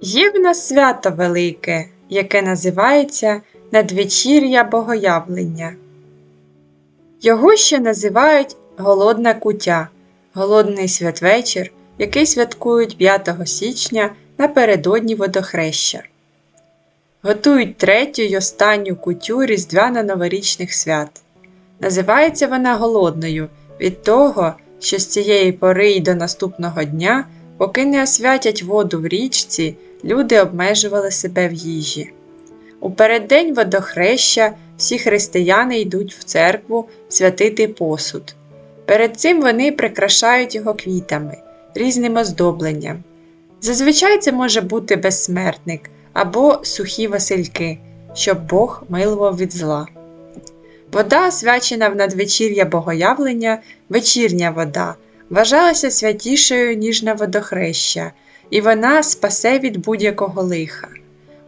Є в нас свято велике, яке називається Надвечір'я Богоявлення. Його ще називають Голодна куття, Голодний святвечір, який святкують 5 січня напередодні водохреща. Готують третю й останню кутю різдвяно-новорічних свят. Називається вона голодною від того, що з цієї пори й до наступного дня, поки не освятять воду в річці, люди обмежували себе в їжі. У переддень водохреща всі християни йдуть в церкву святити посуд. Перед цим вони прикрашають його квітами, різним оздобленням. Зазвичай це може бути безсмертник або сухі васильки, щоб Бог милував від зла. Вода, освячена в надвечір'я богоявлення, вечірня вода, вважалася святішою, ніж на водохреща, і вона спасе від будь-якого лиха.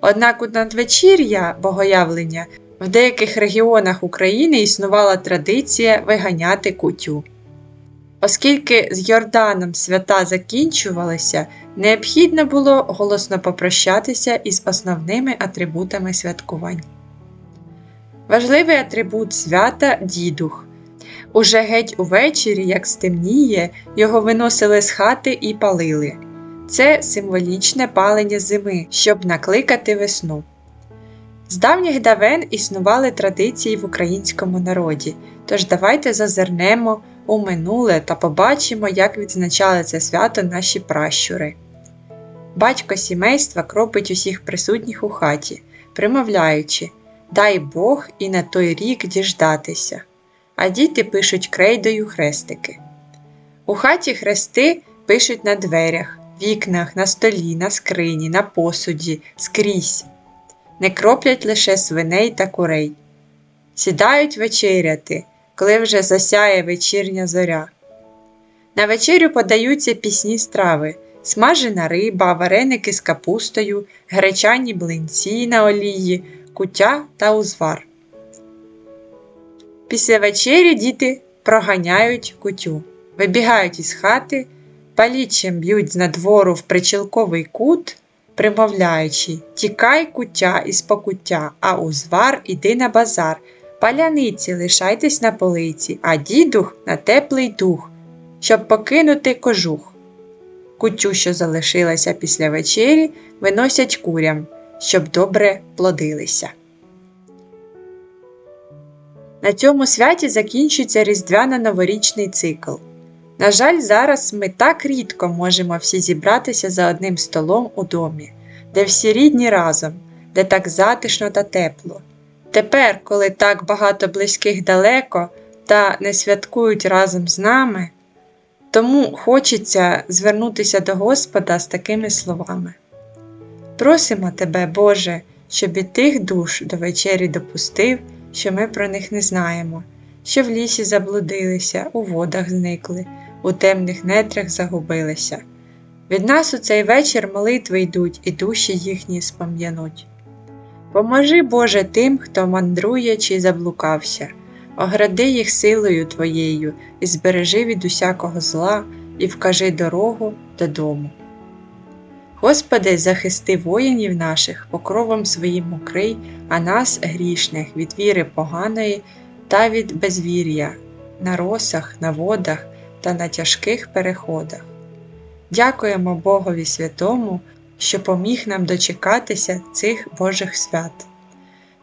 Однак у надвечір'я богоявлення в деяких регіонах України існувала традиція виганяти кутю. Оскільки з Йорданом свята закінчувалися, необхідно було голосно попрощатися із основними атрибутами святкувань. Важливий атрибут свята дідух. Уже геть увечері, як стемніє, його виносили з хати і палили. Це символічне палення зими, щоб накликати весну. З давніх давен існували традиції в українському народі, тож давайте зазирнемо у минуле та побачимо, як відзначали це свято наші пращури. Батько сімейства кропить усіх присутніх у хаті, примовляючи Дай Бог і на той рік діждатися, а діти пишуть крейдою хрестики. У хаті хрести пишуть на дверях, вікнах, на столі, на скрині, на посуді, скрізь. Не кроплять лише свиней та курей. Сідають вечеряти, коли вже засяє вечірня зоря. На вечерю подаються пісні страви, смажена риба, вареники з капустою, гречані блинці на олії, куття та узвар. Після вечері діти проганяють кутю, вибігають із хати, палічем б'ють з надвору в причілковий кут, примовляючи Тікай куття із покуття, а узвар іди на базар. Паляниці лишайтесь на полиці, а дідух на теплий дух, щоб покинути кожух. Кутю, що залишилася після вечері, виносять курям, щоб добре плодилися. На цьому святі закінчується різдвяно-новорічний цикл. На жаль, зараз ми так рідко можемо всі зібратися за одним столом у домі, де всі рідні разом, де так затишно та тепло. Тепер, коли так багато близьких далеко та не святкують разом з нами, тому хочеться звернутися до Господа з такими словами. Просимо Тебе, Боже, щоб і тих душ до вечері допустив, що ми про них не знаємо, що в лісі заблудилися, у водах зникли, у темних нетрах загубилися. Від нас у цей вечір молитви йдуть і душі їхні спом'януть. Поможи, Боже, тим, хто мандрує чи заблукався, огради їх силою Твоєю і збережи від усякого зла, і вкажи дорогу додому. Господи, захисти воїнів наших, покровом своїм укрий, а нас, грішних, від віри поганої та від безвір'я, на росах, на водах та на тяжких переходах. Дякуємо Богові Святому, що поміг нам дочекатися цих Божих свят.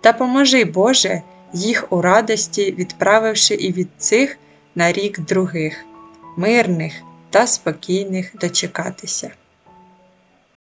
Та поможи, Боже, їх у радості, відправивши і від цих на рік других, мирних та спокійних дочекатися.